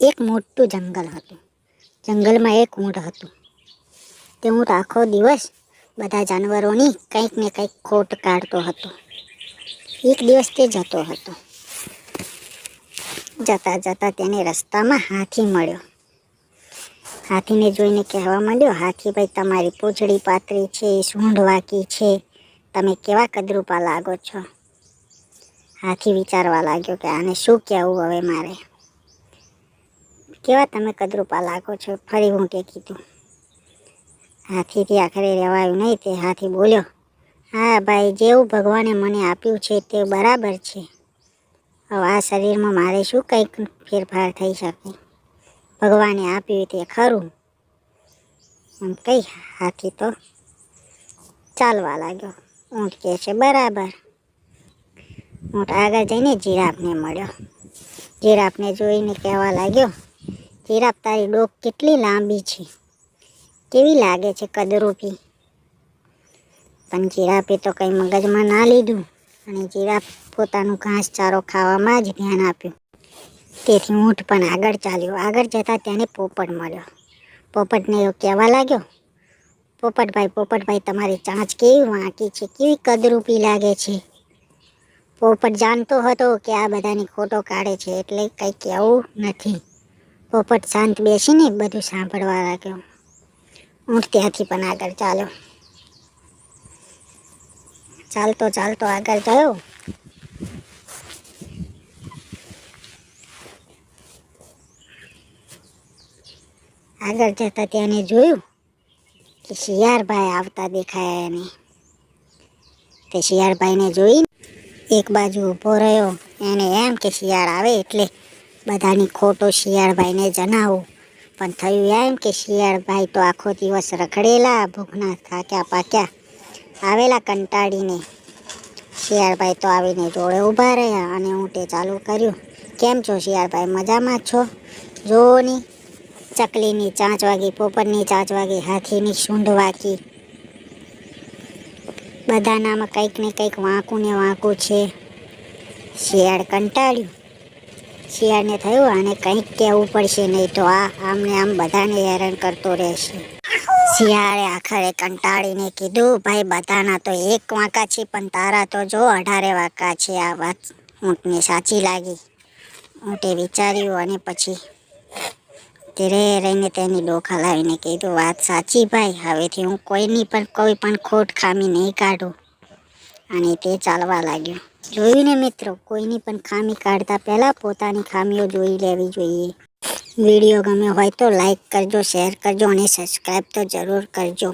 એક મોટું જંગલ હતું. જંગલમાં એક ઊંટ હતું. તે ઊંટ આખો દિવસ બધા જાનવરોની કંઈક ને કંઈક ખોટ કાઢતો હતો. એક દિવસ તે જતો હતો. જતા જતા તેને રસ્તામાં હાથી મળ્યો. હાથીને જોઈને કહેવા માંડ્યો, હાથી ભાઈ, તમારી પૂંછડી પાતળી છે, સૂંઢ વાકી છે. તમે કેવા કદરૂપા લાગો છો? હાથી વિચારવા લાગ્યો કે આને શું કહેવું હવે મારે? કેવા તમે કદરૂપા લાગો છો? ફરી હું કે કીધું. હાથીથી આખરે રહેવાયું નહીં તે હાથી બોલ્યો, હા ભાઈ, જેવું ભગવાને મને આપ્યું છે તે બરાબર છે. હવે આ શરીરમાં મારે શું કંઈક ફેરફાર થઈ શકે? ભગવાને આપ્યું તે ખરું. એમ કઈ હાથી તો ચાલવા લાગ્યો. ઊંટ કહે છે, બરાબર. ઊંટ આગળ જઈને જીરાફને મળ્યો. જીરાફને જોઈને કહેવા લાગ્યો જીરાફ તારી ડોક કેટલી લાંબી છે. કેવી લાગે છે કદરૂપી? પણ જીરાફે તો કંઈ મગજમાં ના લીધું અને જીરાફ પોતાનું ઘાસચારો ખાવામાં જ ધ્યાન આપ્યું. તેથી ઊંટ પણ આગળ ચાલ્યો. આગળ જતાં તેને પોપટ મળ્યો. પોપટને એવો કહેવા લાગ્યો, પોપટભાઈ પોપટભાઈ, તમારી ચાંચ કેવી વાંકી છે? કેવી કદરૂપી લાગે છે? પોપટ જાણતો હતો કે આ બધાની ખોટો કાઢે છે એટલે કંઈ કહેવું નથી. પોપટ શાંત બેસીને બધું સાંભળવા લાગ્યો. ઊંટ ત્યાંથી પણ આગળ ચાલ્યો ચાલતો ચાલતો આગળ ગયો. આગળ જતાં તેને જોયું કે શિયાળભાઈ આવતા દેખાયા એને. તે શિયાળભાઈને જોઈ એક બાજુ ઊભો રહ્યો. એને એમ કે શિયાળ આવે એટલે બધાની ખોટો શિયાળભાઈને જણાવું. પણ થયું એમ કે શિયાળભાઈ તો આખો દિવસ રખડેલા, ભૂખના થાક્યા પાક્યા, આવેલા કંટાળીને. શિયાળભાઈ તો આવીને જોડે ઊભા રહ્યા અને હું તે ચાલુ કર્યું. કેમ છો શિયાળભાઈ, મજામાં છો? જોવો ની ચકલીની ચાંચ વાગી પોપટની ચાંચ વાગી, હાથીની સૂંઢ વાગી. બધાનામાં કંઈક ને કંઈક વાંકું ને વાંકું છે. શિયાળ કંટાળ્યું. શિયાળને થયું આને કંઈક કહેવું પડશે નહીં તો આ આમને આમ બધાને હેરાન કરતો રહેશે. શિયાળે આખરે કંટાળીને કીધું, ભાઈ, બધાના તો એક વાંકા છે, પણ તારા તો જો અઢારે વાંકા છે. આ વાત ઊંટને સાચી લાગી. ઊંટે વિચાર્યું અને પછી ધીરે રહીને તેની ડોખ હલાવીને કીધું, વાત સાચી ભાઈ, હવેથી હું કોઈની પણ કોઈ પણ ખોટ ખામી નહીં કાઢું. અને તે ચાલવા લાગ્યો. જોયું ને મિત્રો, કોઈની પણ ખામી કાઢતા પહેલાં પોતાની ખામીઓ જોઈ લેવી જોઈએ. વીડિયો ગમ્યો હોય તો લાઈક કરજો શેર કરજો અને સબસ્ક્રાઈબ તો જરૂર કરજો.